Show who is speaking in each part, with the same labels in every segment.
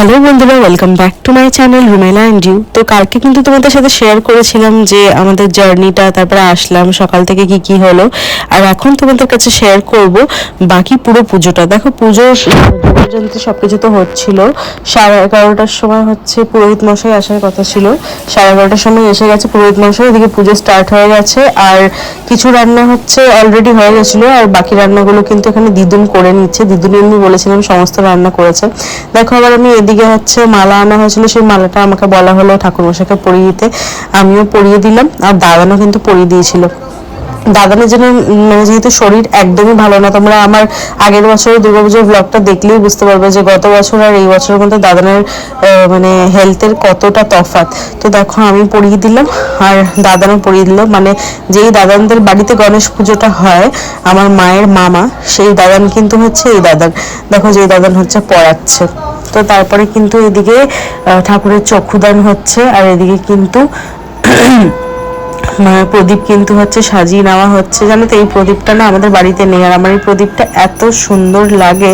Speaker 1: Hello বন্ধুরা welcome back to my channel Rumela and you তো কালকে কিন্তু তোমাদের সাথে শেয়ার করেছিলাম যে আমাদের জার্নিটা তারপরে আসলাম, সকাল থেকে কি কি হলো, আর এখন তোমাদের কাছে শেয়ার করব বাকি পুরো পুজোটা। দেখো পুজো যোগাযন্ত্রে সব কিছু তো হচ্ছিল। সাড়ে এগারোটার সময় হচ্ছে পুরোহিত মশাই আসার কথা ছিল। সাড়ে এগারোটার সময় এসে গেছে পুরোহিত মশাই, এদিকে পুজো স্টার্ট হয়ে গেছে, আর কিছু রান্না হচ্ছে অলরেডি হয়ে গেছিল, আর বাকি রান্নাগুলো কিন্তু এখানে দিদুন করে নিচ্ছে। দিদুন এমনি বলেছিলাম সমস্ত রান্না করেছে। দেখো আবার আমি এদিকে হচ্ছে মালা আনা হয়েছিল, সেই মালাটা আমাকে বলা হলো ঠাকুর ঠাকুরমশাইকে পরিয়ে দিতে। আমিও পরিয়ে দিলাম, আর দাদানও কিন্তু পরিয়ে দিয়েছিল। দাদানের জন্য মানে যেহেতু শরীর একদমই ভালো না, তোমরা আমার আগের বছরের দুর্গাপুজোর ব্লগটা দেখলেই বুঝতে পারবে যে গত বছর আর এই বছরের মধ্যে দাদানের মানে হেলথের কতটা তফাৎ। তো দেখো, আমি পরিয়ে দিলাম, আর দাদানও পরিয়ে দিল। মানে যেই দাদানদের বাড়িতে গণেশ পুজোটা হয়, আমার মায়ের মামা, সেই দাদান কিন্তু হচ্ছে এই দাদান দেখো, যেই দাদান হচ্ছে পড়াচ্ছে। তো তারপরে কিন্তু এদিকে ঠাকুরের চক্ষুদান হচ্ছে আর এদিকে কিন্তু প্রদীপ কিন্তু হচ্ছে সাজিয়ে নেওয়া হচ্ছে। জানো তো, এই প্রদীপটা না আমাদের বাড়িতে নেই। আর আমার এই প্রদীপটা এত সুন্দর লাগে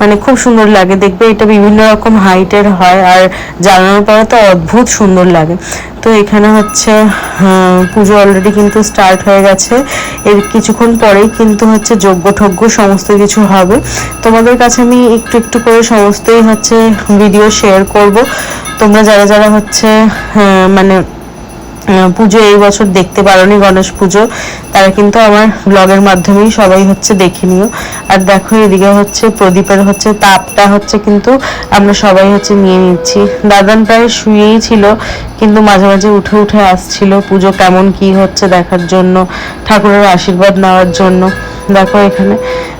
Speaker 1: মানে খুব সুন্দর লাগে। দেখবে এটা বিভিন্ন রকম হাইটের হয় আর জ্বালানোর পরে তো অদ্ভুত সুন্দর লাগে। তো এখানে হচ্ছে পুজো অলরেডি কিন্তু স্টার্ট হয়ে গেছে। এর কিছুক্ষণ পরেই কিন্তু হচ্ছে যজ্ঞ সমস্ত কিছু হবে। তোমাদের কাছে আমি একটু একটু করে সমস্তই হচ্ছে ভিডিও শেয়ার করব। তোমরা যারা যারা হচ্ছে মানে পুজো এই বছর দেখতে পারোনি গণেশ পুজো। তারা কিন্তু আমার ব্লগের মাধ্যমেই সবাই হচ্ছে দেখে নিও। আর দেখো এদিকে হচ্ছে প্রদীপের হচ্ছে তাপটা হচ্ছে কিন্তু আমরা সবাই হচ্ছে নিয়ে নিচ্ছি। দাদান প্রায় শুয়েই ছিল, কিন্তু মাঝে মাঝে উঠে উঠে আসছিল পুজো কেমন কি হচ্ছে দেখার জন্য, ঠাকুরের আশীর্বাদ নেওয়ার জন্য। দেখো এখানে,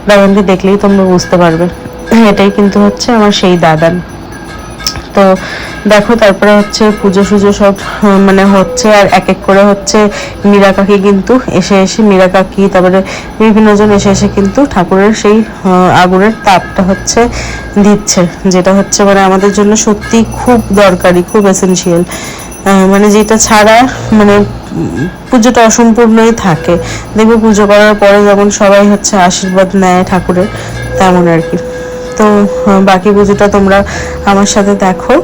Speaker 1: দাদানকে দেখলেই তোমরা বুঝতে পারবে। এটাই কিন্তু হচ্ছে আমার সেই দাদান। তো দেখো, তারপরে হচ্ছে পুজো সুজো সব মানে হচ্ছে, আর এক এক করে হচ্ছে মীরা কাকি কিন্তু এসে এসে, মীরা কাকি, তারপরে বিভিন্ন জন এসে এসে কিন্তু ঠাকুরের সেই আগুনের তাপটা হচ্ছে দিচ্ছে, যেটা হচ্ছে মানে আমাদের জন্য সত্যি খুব দরকারি, খুব এসেনশিয়াল মানে যেটা ছাড়া মানে পুজোটা অসম্পূর্ণই থাকে। দেখবে পুজো করার পরে যেমন সবাই হচ্ছে আশীর্বাদ নেয় ঠাকুরের, তেমন আর কি। তো বাকি পুজোটা তোমরা আমার সাথে দেখো।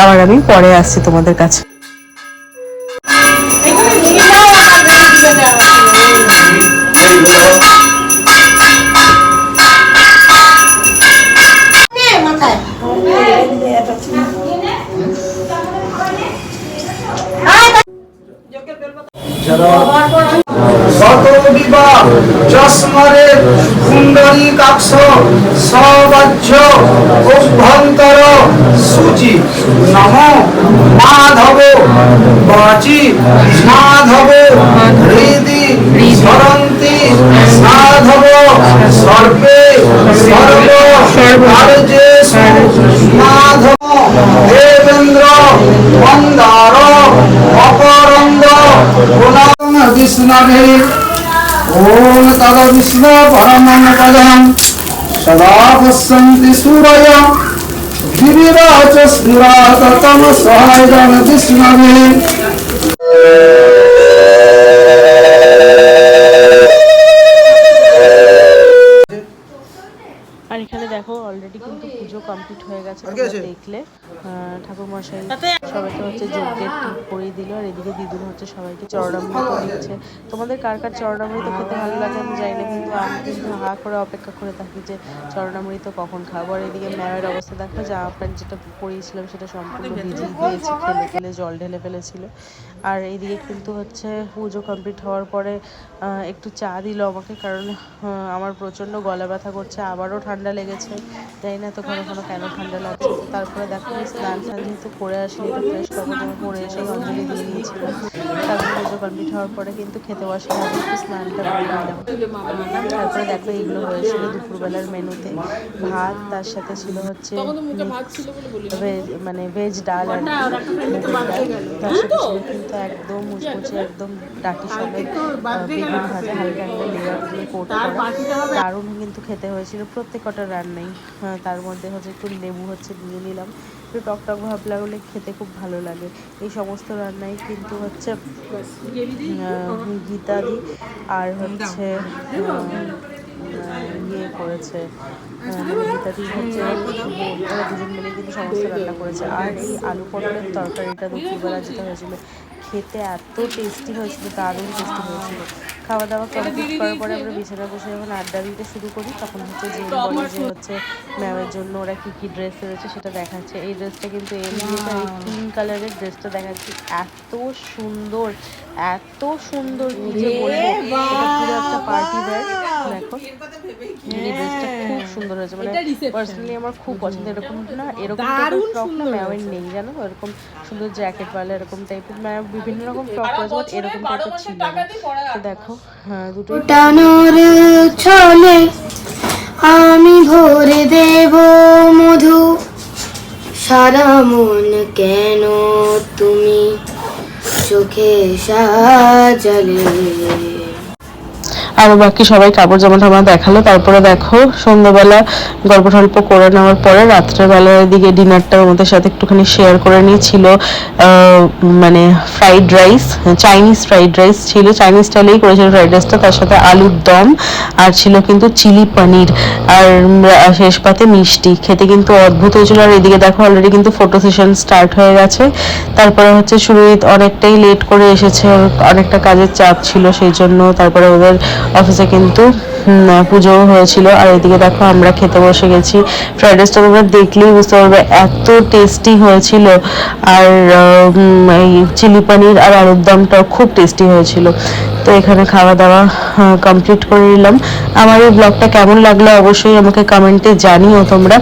Speaker 1: আবার আমি পরে আসছি তোমাদের কাছে।
Speaker 2: মাথায়।
Speaker 3: শত বিবাহ চস্মরে কুণ্ডলী কাক্ষ সবাহ্য অভ্যন্তর সূচি। নম মাধব, বাচি মাধব, হৃদি স্মরন্তি সাধব, সর্বে সর্ব কার্যেষু মাধব। দেবেন্দ্র মন্দার विष्णुर्विष्णुर्भिः ॐ तदविष्णु परमं पदं सदा
Speaker 1: पश्यन्ति सूरय गिरिराजस्फुराततमसहायजन विष्णुभिः কিন্তু পুজো কমপ্লিট হয়ে গেছে? দেখলে। ঠাকুর মশাই সবাইকে হচ্ছে যজ্ঞের টিপ পরিয়ে দিল আর এদিকে দিদুন হচ্ছে সবাইকে চরণামৃত দিচ্ছে। তোমাদের কার কার চরণামৃত খেতে ভালো লাগে আমি জানি না কিন্তু আমি কিন্তু হা করে অপেক্ষা করে থাকি যে চরণামৃত কখন খাব। আর এদিকে ম্যামের অবস্থা দেখো জামা প্যান্ট যেটা পরিয়েছিলাম সেটা সম্পূর্ণ ভিজিয়ে দিয়েছি খেলে খেলে জল ঢেলে ফেলেছিল। আর এইদিকে কিন্তু হচ্ছে পুজো কমপ্লিট হওয়ার পরে একটু চা দিল আমাকে কারণ আমার প্রচণ্ড গলা ব্যথা করছে আবারও ঠান্ডা লেগেছে জানি না তো ঘন ঘন কেন ঠান্ডা লাগছে। তারপরে দেখো স্নান টান যেহেতু করে আসি এটা ফ্রেশ কাপড় জামা পরে এসে অঞ্জলি দিয়ে নিয়েছিলাম তারপরে পুজো কমপ্লিট হওয়ার পরে কিন্তু খেতে বসে একটু স্নানটা করে নিলাম। তারপরে দেখো এইগুলো হয়েছিল দুপুরবেলার মেনুতে ভাত তার সাথে ছিল হচ্ছে ভেজ মানে ভেজ ডাল আর তার সাথে ছিল কিন্তু একদম মুচমুচে একদম বেগুন ভাজা হালকা হালকা লেয়ার দিয়ে কোট দারুণ কিন্তু খেতে হয়েছিল প্রত্যেক কটা রান্নাই তার মধ্যে হচ্ছে একটু লেবু হচ্ছে দিয়ে নিলাম। একটু টক টক ভাব লাগলে খেতে খুব ভালো লাগে। এই সমস্ত রান্নাই কিন্তু হচ্ছে গীতাদি আর হচ্ছে ইয়ে করেছে মানে গীতাদি হচ্ছে ওরা দুজন মিলে কিন্তু সমস্ত রান্না করেছে। আর এই আলু পটলের তরকারিটা দুপুরবেলা যেটা হয়েছিল, খেতে এত টেস্টি হয়েছিল, দারুণ টেস্টি হয়েছিল। খাওয়া দাওয়া কমপ্লিট করার পরে আমরা বিছানা বসে যখন আড্ডা দিতে শুরু করি তখন হচ্ছে যে বলে যে হচ্ছে ম্যামের জন্য ওরা কি কি ড্রেস রয়েছে সেটা দেখাচ্ছে। এই ড্রেসটা কিন্তু এম দিয়েছে এই পিঙ্ক কালারের ড্রেসটা দেখাচ্ছে। এত সুন্দর এত সুন্দর বলব পুরো একটা পার্টি ওয়্যার দেখো। এই ড্রেসটা খুব সুন্দর হয়েছে। মানে পার্সোনালি আমার খুব পছন্দ। এরকম না এরকম টাইপের ফ্রক না ম্যামের নেই জানো? এরকম সুন্দর জ্যাকেট ওয়ালা এরকম টাইপের ম্যাম বিভিন্ন রকম ফ্রক করেছে এরকম টাইপের ছিল না। তো দেখো হ্যাঁ
Speaker 2: ফোটানোর ছলে আমি ভরে দেব মধু। সারা মন কেন তুমি চোখে সাজালে?
Speaker 1: আরও বাকি সবাই কাপড় জামা টামা দেখাল। তারপরে দেখো, সন্ধ্যাবেলা গল্প টল্প করে নেওয়ার পরে রাত্রেবেলার দিকে ডিনারটা আমাদের সাথে একটুখানি শেয়ার করে নিয়েছিল মানে fried rice Chinese fried rice ছিল। চাইনিজ স্টাইলেই করেছিল ফ্রাইড রাইসটা তার সাথে আলুর দম আর ছিল কিন্তু চিলি পনির আর শেষ পাতে মিষ্টি। খেতে কিন্তু অদ্ভুত হয়েছিল। আর এদিকে দেখো অলরেডি কিন্তু ফটো সেশন স্টার্ট হয়ে গেছে। তারপরে হচ্ছে সুরজিৎ অনেকটাই লেট করে এসেছে অনেকটা কাজের চাপ ছিল সেই জন্য। তারপরে ওদের অফিসে কিন্তু পুজোও হয়েছিল। আর এদিকে দেখো আমরা খেতে বসে গেছি। ফ্রাইড রাইসটা তোমরা দেখলেই বুঝতে পারবে, এত টেস্টি হয়েছিল। আর এই চিলি পনির আর আলুর দমটাও খুব টেস্টি হয়েছিল। তো এখানে খাওয়া দাওয়া কমপ্লিট করে নিলাম। আমার এই ব্লগটা কেমন লাগল অবশ্যই আমাকে কমেন্টে জানিও তোমরা।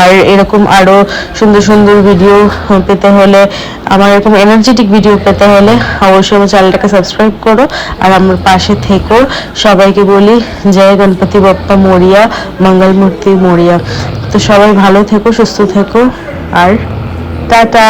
Speaker 1: আর এরকম আরও সুন্দর সুন্দর ভিডিও পেতে হলে, আমার এরকম এনার্জেটিক ভিডিও পেতে হলে অবশ্যই আমার চ্যানেলটাকে সাবস্ক্রাইব করো। আর আমার পাশে থেকো। সবাইকে বলি, জয় গণপতি বাপ্পা মরিয়া মঙ্গলমূর্তি মরিয়া। তো সবাই ভালো থেকো, সুস্থ থেকো। আর টাটা!